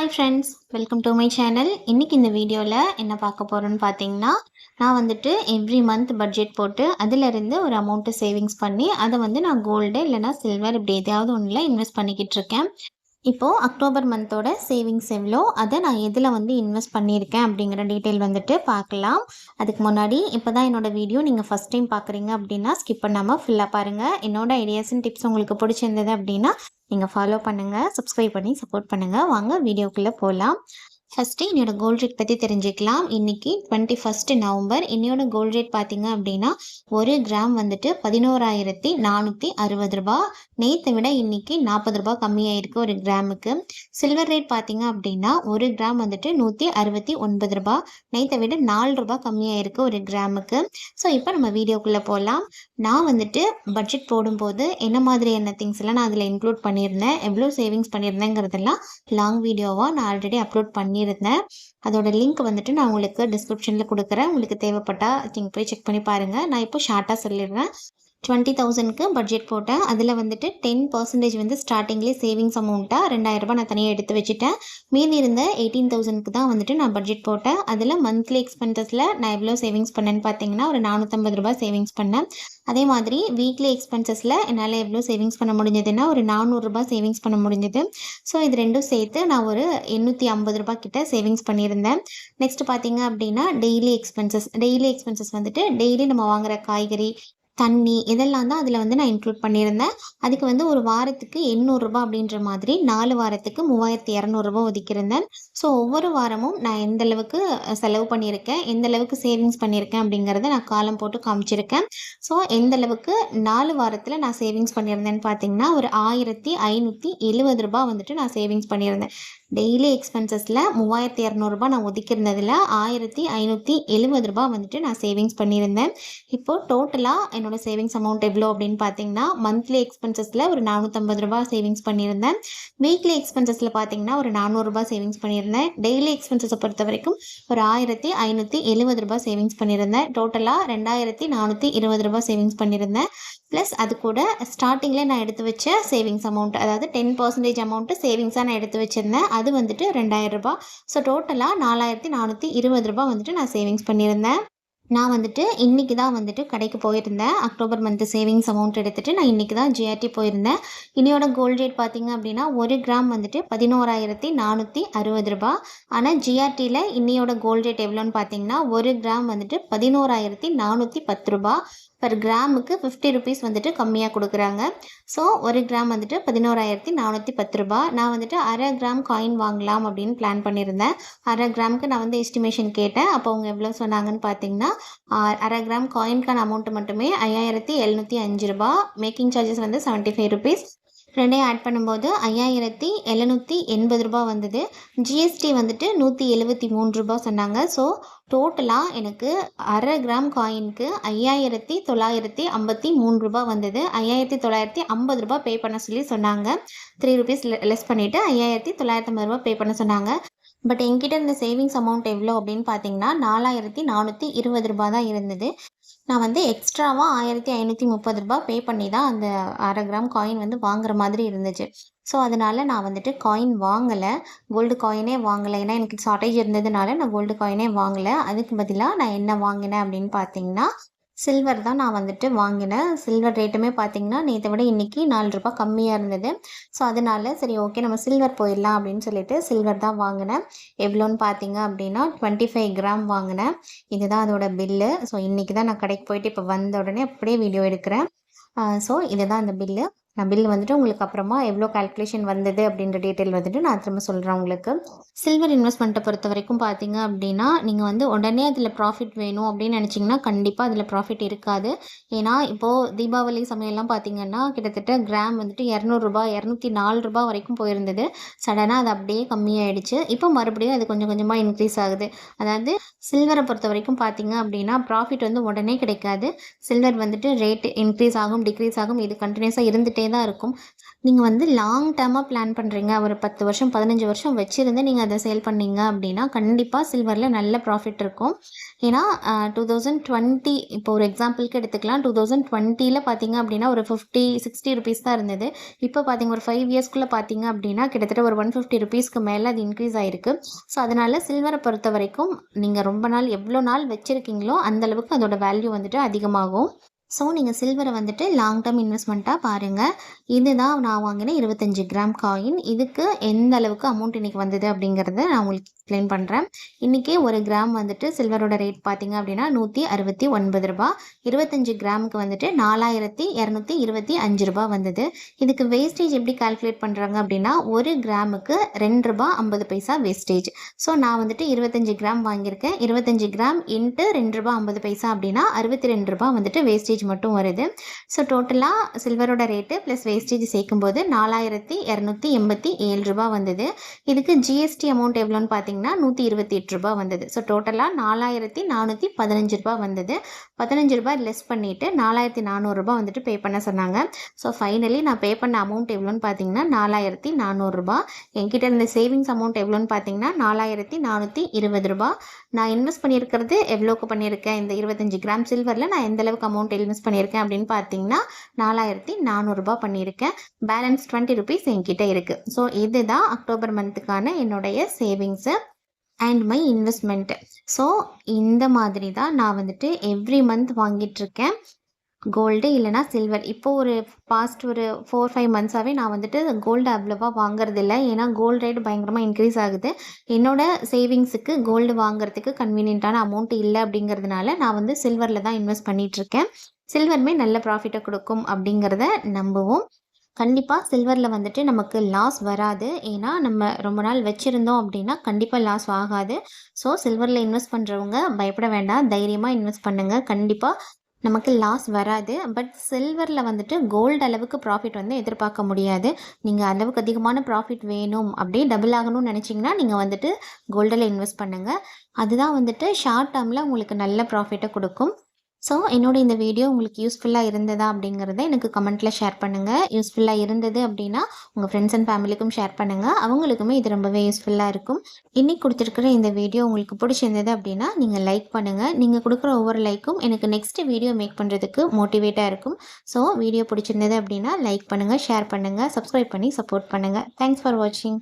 Hi friends welcome to my channel இன்றைக்கி இந்த வீடியோவில் என்ன பார்க்க போகிறோன்னு பார்த்தீங்கன்னா நான் வந்துட்டு எவ்ரி மந்த் பட்ஜெட் போட்டு அதிலிருந்து ஒரு அமௌண்ட்டு சேவிங்ஸ் பண்ணி அதை வந்து நான் கோல்டு இல்லைனா சில்வர் இப்படி எதையாவது ஒன்றில் இன்வெஸ்ட் பண்ணிக்கிட்டு இருக்கேன். இப்போது அக்டோபர் மந்தோட சேவிங்ஸ் எவ்வளோ அதை நான் எதில் வந்து இன்வெஸ்ட் பண்ணியிருக்கேன் அப்படிங்கிற டீட்டெயில் வந்துட்டு பார்க்கலாம். அதுக்கு முன்னாடி இப்போ தான் என்னோடய வீடியோ நீங்கள் ஃபஸ்ட் டைம் பார்க்குறீங்க அப்படின்னா ஸ்கிப் பண்ணாமல் ஃபுல்லாக பாருங்கள் என்னோட ஐடியாஸ் அண்ட் டிப்ஸ் உங்களுக்கு பிடிச்சிருந்தது அப்படின்னா நீங்கள் ஃபாலோ பண்ணுங்கள் சப்ஸ்கிரைப் பண்ணி சப்போர்ட் பண்ணுங்கள் வாங்க வீடியோக்குள்ளே போகலாம் ஃபஸ்ட்டு என்னோடய கோல்ட் ரேட் பற்றி தெரிஞ்சுக்கலாம். இன்றைக்கி டுவெண்ட்டி ஃபஸ்ட்டு நவம்பர். என்னோட கோல்ட் ரேட் பார்த்தீங்க அப்படின்னா ஒரு கிராம் வந்துட்டு பதினோராயிரத்தி நானூற்றி அறுபது ரூபா நேற்றை விட இன்றைக்கி நாற்பது ரூபா கம்மியாயிருக்கு ஒரு கிராமுக்கு. சில்வர் ரேட் பார்த்தீங்க அப்படின்னா ஒரு கிராம் வந்துட்டு நூற்றி அறுபத்தி ஒன்பது ரூபா நேற்றை விட நாலு ரூபா கம்மியாயிருக்கு ஒரு கிராமுக்கு. ஸோ இப்போ நம்ம வீடியோக்குள்ளே போகலாம் நான் வந்துட்டு பட்ஜெட் போடும்போது என்ன மாதிரியான திங்ஸ் எல்லாம் நான் அதில் இன்க்ளூட் பண்ணியிருந்தேன். எவ்வளோ சேவிங்ஸ் பண்ணியிருந்தேங்கிறதெல்லாம் லாங் வீடியோவாக நான் ஆல்ரெடி அப்லோட் பண்ணி பண்ணியிருந்தேன். அதோட லிங்க் வந்துட்டு நான் உங்களுக்கு டிஸ்கிரிப்ஷனில் கொடுக்குறேன். உங்களுக்கு தேவைப்பட்டால் நீங்கள் போய் செக் பண்ணி பாருங்கள் நான் இப்போ ஷார்ட்டாக சொல்லிடுறேன். டுவெண்ட்டி தௌசண்ட்க்கு பட்ஜெட் போட்டேன். அதில் வந்துட்டு டென் பர்சன்டேஜ் வந்து ஸ்டார்டிங்லேயே சேவிங்ஸ் அமௌண்ட்டாக ரெண்டாயிரரூபா நான் தனியாக எடுத்து வச்சுட்டேன். மீதி இருந்த எயிட்டீன் தௌசண்ட்க்கு தான் வந்துட்டு நான் பட்ஜெட் போட்டேன். அதில் மந்த்லி எக்ஸ்பென்சஸில் நான் எவ்வளோ சேவிங்ஸ் பண்ணேன்னு பார்த்தீங்கன்னா ஒரு நானூற்றம்பது ரூபா சேவிங்ஸ் பண்ணேன். அதே மாதிரி வீக்லி எக்ஸ்பென்சஸில் என்னால் எவ்வளோ சேவிங்ஸ் பண்ண முடிஞ்சதுன்னா ஒரு நானூறுரூபா சேவிங்ஸ் பண்ண முடிஞ்சது. ஸோ இது ரெண்டும் சேர்த்து நான் ஒரு எண்ணூற்றி ஐம்பது ரூபா கிட்ட சேவிங்ஸ் பண்ணியிருந்தேன். நெக்ஸ்ட் பார்த்தீங்க அப்படின்னா டெய்லி எக்ஸ்பென்சஸ் டெய்லி எக்ஸ்பென்சஸ் வந்துட்டு டெய்லி நம்ம வாங்குற காய்கறி தண்ணி இதெல்லாம் தான் அதில் வந்து நான் இன்க்ளூட் பண்ணியிருந்தேன். அதுக்கு வந்து ஒரு வாரத்துக்கு எண்ணூறுரூபா அப்படின்ற மாதிரி நாலு வாரத்துக்கு மூவாயிரத்தி இரநூறுபா ஒதுக்கியிருந்தேன். ஸோ ஒவ்வொரு வாரமும் நான் எந்த அளவுக்கு செலவு பண்ணியிருக்கேன் எந்த அளவுக்கு சேவிங்ஸ் பண்ணியிருக்கேன் அப்படிங்கிறத நான் காலம் போட்டு காமிச்சிருக்கேன். ஸோ எந்த அளவுக்கு நாலு வாரத்தில் நான் சேவிங்ஸ் பண்ணியிருந்தேன்னு பார்த்தீங்கன்னா ஒரு ஆயிரத்தி ஐநூற்றி எழுபது ரூபா வந்துட்டு நான் சேவிங்ஸ் பண்ணியிருந்தேன். டெய்லி எக்ஸ்பென்சஸில் மூவாயிரத்தி இரநூறுபா நான் ஒதுக்கியிருந்ததில் ஆயிரத்தி ஐநூற்றி எழுபது ரூபா வந்துட்டு நான் சேவிங்ஸ் பண்ணியிருந்தேன். இப்போது டோட்டலாக என்னோடய சேவிங்ஸ் அமௌண்ட் எவ்வளோ அப்படின்னு பார்த்தீங்கன்னா மந்த்லி எக்ஸ்பென்சஸில் ஒரு நானூற்றம்பது ரூபா சேவிங்ஸ் பண்ணியிருந்தேன். வீக்லி எக்ஸ்பென்சஸில் பார்த்தீங்கன்னா ஒரு நானூறுரூபா சேவிங்ஸ் பண்ணியிருந்தேன். டெய்லி எக்ஸ்பென்சஸை பொறுத்த வரைக்கும் ஒரு ஆயிரத்தி ஐநூற்றி எழுபது ரூபா சேவிங்ஸ் பண்ணியிருந்தேன். டோட்டலாக ரெண்டாயிரத்தி நானூற்றி இருபது ரூபா சேவிங்ஸ் பண்ணியிருந்தேன். ப்ளஸ் அது கூட ஸ்டார்டிங்கில் நான் எடுத்து வச்ச சேவிங்ஸ் அமௌண்ட் அதாவது டென் பர்சன்டேஜ் அமௌண்ட்டு சேவிங்ஸாக நான் எடுத்து வச்சுருந்தேன். அது வந்துட்டு ரெண்டாயிரம் ரூபாய். ஸோ டோட்டலாக நாலாயிரத்தி நானூற்றி இருபது ரூபாய் வந்துட்டு நான் சேவிங்ஸ் பண்ணியிருந்தேன். நான் வந்துட்டு இன்றைக்கி தான் வந்துட்டு கடைக்கு போயிருந்தேன். அக்டோபர் மந்த்து சேவிங்ஸ் அமௌண்ட் எடுத்துகிட்டு நான் இன்றைக்கி தான் ஜிஆர்டி போயிருந்தேன். இன்னையோட கோல்ட் ரேட் பார்த்திங்க அப்படின்னா ஒரு கிராம் வந்துட்டு பதினோராயிரத்தி நானூற்றி அறுபது ரூபா ஆனால் ஜிஆர்டியில் இன்னையோட கோல்ட் ரேட் எவ்வளோன்னு பார்த்தீங்கன்னா ஒரு கிராம் வந்துட்டு பதினோராயிரத்தி நானூற்றி பத்து ரூபா பர் கிராமுக்கு ஃபிஃப்டி ருபீஸ் வந்துட்டு கம்மியாக கொடுக்குறாங்க. ஸோ ஒரு கிராம் வந்துட்டு பதினோராயிரத்தி நானூற்றி பத்து ரூபா நான் வந்துட்டு அரை கிராம் காயின் வாங்கலாம் அப்படின்னு பிளான் பண்ணியிருந்தேன். அரை கிராமுக்கு நான் வந்து எஸ்டிமேஷன் கேட்டேன். அப்போ அவங்க எவ்வளோ சொன்னாங்கன்னு பார்த்தீங்கன்னா அரை கிராம் காயின்கான அமௌண்ட்டு மட்டுமே ஐயாயிரத்தி எழுநூற்றி அஞ்சு ரூபா. மேக்கிங் சார்ஜஸ் வந்து செவன்ட்டி ஃபைவ் ருபீஸ் ரெண்டையும் ஆட் பண்ணும்போது ஐயாயிரத்தி எழுநூற்றி எண்பது ரூபா வந்தது. ஜிஎஸ்டி வந்துட்டு நூற்றி எழுபத்தி மூணு ரூபா சொன்னாங்க. ஸோ டோட்டலாக எனக்கு அரை கிராம் காயினுக்கு ஐயாயிரத்தி தொள்ளாயிரத்தி ஐம்பத்தி மூணு ரூபா வந்தது. ஐயாயிரத்தி தொள்ளாயிரத்தி ஐம்பது ரூபா பே பண்ண சொல்லி சொன்னாங்க. த்ரீ ருபீஸ் லெஸ் பண்ணிவிட்டு ஐயாயிரத்தி தொள்ளாயிரத்தி ஐம்பது ரூபா பே பண்ண சொன்னாங்க. பட் என்கிட்ட இந்த சேவிங்ஸ் அமௌண்ட் எவ்வளோ அப்படின்னு பார்த்தீங்கன்னா நாலாயிரத்தி நானூற்றி இருபது ரூபா தான் இருந்தது. நான் வந்து எக்ஸ்ட்ராவாக ஆயிரத்தி ஐநூற்றி முப்பது ரூபா பே பண்ணி தான் அந்த அரை கிராம் காயின் வந்து வாங்குற மாதிரி இருந்துச்சு. ஸோ அதனால் நான் வந்துட்டு காயின் வாங்கலை. கோல்டு காயினே வாங்கலை. ஏன்னா எனக்கு ஷார்ட்டேஜ் இருந்ததுனால நான் கோல்டு காயினே வாங்கலை. அதுக்கு பதிலாக நான் என்ன வாங்கினேன் அப்படின்னு பார்த்தீங்கன்னா சில்வர் தான் நான் வந்துட்டு வாங்கினேன். சில்வர் ரேட்டுமே பார்த்தீங்கன்னா நேற்றை விட இன்றைக்கி நாலு ரூபாய் கம்மியாக இருந்தது. ஸோ அதனால சரி ஓகே நம்ம சில்வர் போயிடலாம் அப்படின்னு சொல்லிட்டு சில்வர் தான் வாங்கினேன். எவ்வளோன்னு பார்த்தீங்க அப்படின்னா டுவெண்ட்டி ஃபைவ் கிராம் வாங்கினேன். இதுதான் அதோட பில்லு ஸோ இன்றைக்கி தான் நான் கடைக்கு போயிட்டு இப்போ வந்த உடனே அப்படியே வீடியோ எடுக்கிறேன். ஸோ இதுதான் அந்த பில்லு நான் பில் வந்துட்டு உங்களுக்கு அப்புறமா எவ்வளோ கால்குலேஷன் வந்தது அப்படின்ற டீட்டெயில் வந்துட்டு நான் திரும்ப சொல்கிறேன் உங்களுக்கு. சில்வர் இன்வெஸ்ட்மெண்ட்டை பொறுத்த வரைக்கும் பார்த்தீங்க அப்படின்னா நீங்கள் வந்து உடனே அதில் ப்ராஃபிட் வேணும் அப்படின்னு நினச்சிங்கன்னா கண்டிப்பாக அதில் ப்ராஃபிட் இருக்காது. ஏன்னா இப்போது தீபாவளி சமயம்லாம் பார்த்தீங்கன்னா கிட்டத்தட்ட கிராம் வந்துட்டு இரநூறுபா இரநூத்தி நாலு ரூபா வரைக்கும் போயிருந்தது. சடனாக அது அப்படியே கம்மியாயிடுச்சு. இப்போ மறுபடியும் அது கொஞ்சம் கொஞ்சமாக இன்க்ரீஸ் ஆகுது. அதாவது சில்வரை பொறுத்த வரைக்கும் பார்த்தீங்க அப்படின்னா ப்ராஃபிட் வந்து உடனே கிடைக்காது. சில்வர் வந்துட்டு ரேட் இன்க்ரீஸ் ஆகும் டிக்ரீஸ் ஆகும். இது கண்டினியூஸாக இருந்துகிட்டே தான் இருக்கும். நீங்கள் வந்து லாங் டேர்மாக பிளான் பண்ணுறீங்க ஒரு பத்து வருஷம் பதினஞ்சு வருஷம் வச்சுருந்து நீங்கள் அதை சேல் பண்ணீங்க அப்படின்னா கண்டிப்பாக சில்வரில் நல்ல ப்ராஃபிட் இருக்கும். ஏன்னா டூ தௌசண்ட் டுவெண்ட்டி இப்போ ஒரு எக்ஸாம்பிளுக்கு எடுத்துக்கலாம். டூ தௌசண்ட் டுவெண்ட்டியில் பார்த்தீங்க அப்படின்னா ஒரு ஃபிஃப்டி சிக்ஸ்டி ருபீஸ் தான் இருந்தது. இப்போ பார்த்தீங்க ஒரு ஃபைவ் இயர்ஸ்க்குள்ளே பார்த்தீங்க அப்படின்னா கிட்டத்தட்ட ஒரு ஒன் ஃபிஃப்டி ருபீஸ்க்கு மேலே அது இன்க்ரீஸ் ஆகிருக்கு ஸோ அதனால் சில்வரை பொறுத்த வரைக்கும் நீங்கள் ரொம்ப நாள் எவ்வளோ நாள் வச்சுருக்கீங்களோ அந்தளவுக்கு அதோட வேல்யூ வந்துட்டு அதிகமாகும். ஸோ நீங்கள் சில்வரை வந்துட்டு லாங் டேர்ம் இன்வெஸ்ட்மெண்ட்டாக பாருங்கள் இதுதான் நான் வாங்கின இருபத்தஞ்சி கிராம் காயின் இதுக்கு எந்த அளவுக்கு அமௌண்ட் இன்றைக்கி வந்தது அப்படிங்கிறத நான் உங்களுக்கு எக்ஸ்பிளைன் பண்ணுறேன் இன்றைக்கி ஒரு கிராம் வந்துட்டு சில்வரோட ரேட் பார்த்தீங்க அப்படின்னா நூற்றி அறுபத்தி ஒன்பது ரூபா. இருபத்தஞ்சி கிராமுக்கு வந்துட்டு நாலாயிரத்தி இரநூத்தி இருபத்தி அஞ்சு ரூபா வந்தது. இதுக்கு வேஸ்டேஜ் எப்படி கால்குலேட் பண்ணுறாங்க அப்படின்னா ஒரு கிராமுக்கு ரெண்டு ரூபா ஐம்பது பைசா வேஸ்டேஜ் ஸோ நான் வந்துட்டு இருபத்தஞ்சி கிராம் வாங்கியிருக்கேன். இருபத்தஞ்சி கிராம் இன்ட்டு ரெண்டு ரூபா ஐம்பது பைசா அப்படின்னா அறுபத்தி ரெண்டு ரூபா வந்துட்டு வேஸ்டேஜ் மட்டும் வருது. ஸோ டோட்டலாக சில்வரோட ரேட்டு ப்ளஸ் வேஸ்டேஜ் சேர்க்கும்போது நாலாயிரத்தி இரநூத்தி எண்பத்தி ஏழு ரூபா வந்தது. இதுக்கு ஜிஎஸ்டி அமௌண்ட் எவ்வளோன்னு பார்த்தீங்கன்னா நூற்றி இருபத்தி எட்டு ரூபா வந்தது. ஸோ டோட்டலாக நாலாயிரத்தி நானூற்றி பதினஞ்சு ரூபா வந்தது. பதினஞ்சு ரூபா லெஸ் பண்ணிவிட்டு நாலாயிரத்தி நானூறுரூபா வந்துட்டு பே பண்ண சொன்னாங்க. ஸோ ஃபைனலி நான் பே பண்ண அமௌண்ட் எவ்வளோன்னு பார்த்தீங்கன்னா நாலாயிரத்தி நானூறுரூபா என்கிட்ட இருந்த சேவிங்ஸ் அமௌண்ட் எவ்வளோன்னு பார்த்தீங்கன்னா நாலாயிரத்தி நானூற்றி இருபது ரூபா நான் இன்வெஸ்ட் பண்ணியிருக்கிறது எவ்வளோக்கு பண்ணியிருக்கேன்? இந்த இருபத்தஞ்சி கிராம் சில்வரில் நான் எந்த அளவுக்கு அமௌண்ட் இன்வெஸ்ட் பண்ணியிருக்கேன் அப்படின்னு பார்த்தீங்கன்னா நாலாயிரத்தி நானூறுரூபா பண்ணியிருக்கேன். பேலன்ஸ் டுவெண்ட்டி ருபீஸ் என்கிட்ட இருக்குது ஸோ இதுதான் அக்டோபர் மந்த்துக்கான என்னுடைய savings and my investment so இந்த மாதிரி தான் நான் வந்துட்டு எவ்ரி மந்த் வாங்கிட்டுருக்கேன். கோல்டு இல்லைனா சில்வர் இப்போ ஒரு பாஸ்ட் ஒரு ஃபோர் ஃபைவ் மந்த்ஸாகவே நான் வந்துட்டு கோல்டு அவ்வளோவா வாங்குறதில்ல. ஏன்னா கோல்டு ரேட் பயங்கரமாக இன்க்ரீஸ் ஆகுது. என்னோடய சேவிங்ஸுக்கு கோல்டு வாங்குறதுக்கு கன்வீனியண்ட்டான அமௌண்ட் இல்லை அப்படிங்கிறதுனால நான் வந்து சில்வரில் தான் இன்வெஸ்ட் பண்ணிகிட்ருக்கேன் சில்வருமே நல்ல ப்ராஃபிட்டை கொடுக்கும் அப்படிங்கிறத நம்புவோம். கண்டிப்பாக சில்வரில் வந்துட்டு நமக்கு லாஸ் வராது. ஏன்னா நம்ம ரொம்ப நாள் வச்சுருந்தோம் அப்படின்னா கண்டிப்பாக லாஸ் ஆகாது. ஸோ சில்வரில் இன்வெஸ்ட் பண்ணுறவங்க பயப்பட வேண்டாம். தைரியமாக இன்வெஸ்ட் பண்ணுங்கள் கண்டிப்பாக நமக்கு லாஸ் வராது. பட் சில்வரில் வந்துட்டு கோல்டு அளவுக்கு ப்ராஃபிட் வந்து எதிர்பார்க்க முடியாது. நீங்கள் அளவுக்கு அதிகமான ப்ராஃபிட் வேணும் அப்படியே டபுள் ஆகணும்னு நினச்சிங்கன்னா நீங்கள் வந்துட்டு கோல்டில் இன்வெஸ்ட் பண்ணுங்கள் அதுதான் வந்துட்டு ஷார்ட் டேர்மில் உங்களுக்கு நல்ல ப்ராஃபிட்டை கொடுக்கும். ஸோ என்னோட இந்த வீடியோ உங்களுக்கு யூஸ்ஃபுல்லாக இருந்ததா அப்படிங்கிறத எனக்கு கமெண்ட்டில் ஷேர் பண்ணுங்கள் யூஸ்ஃபுல்லாக இருந்தது அப்படின்னா உங்கள் ஃப்ரெண்ட்ஸ் அண்ட் ஃபேமிலிக்கும் ஷேர் பண்ணுங்கள் அவங்களுக்குமே இது ரொம்பவே யூஸ்ஃபுல்லாக இருக்கும். இன்றைக்கி கொடுத்துருக்குற இந்த வீடியோ உங்களுக்கு பிடிச்சிருந்தது அப்படின்னா நீங்கள் லைக் பண்ணுங்கள் நீங்கள் கொடுக்குற ஒவ்வொரு லைக்கும் எனக்கு நெக்ஸ்ட் வீடியோ மேக் பண்ணுறதுக்கு மோட்டிவேட்டாக இருக்கும். ஸோ வீடியோ பிடிச்சிருந்தது அப்படின்னா லைக் பண்ணுங்கள் ஷேர் பண்ணுங்கள் சப்ஸ்கிரைப் பண்ணி சப்போர்ட் பண்ணுங்கள் தேங்க்ஸ் ஃபார் வாட்சிங்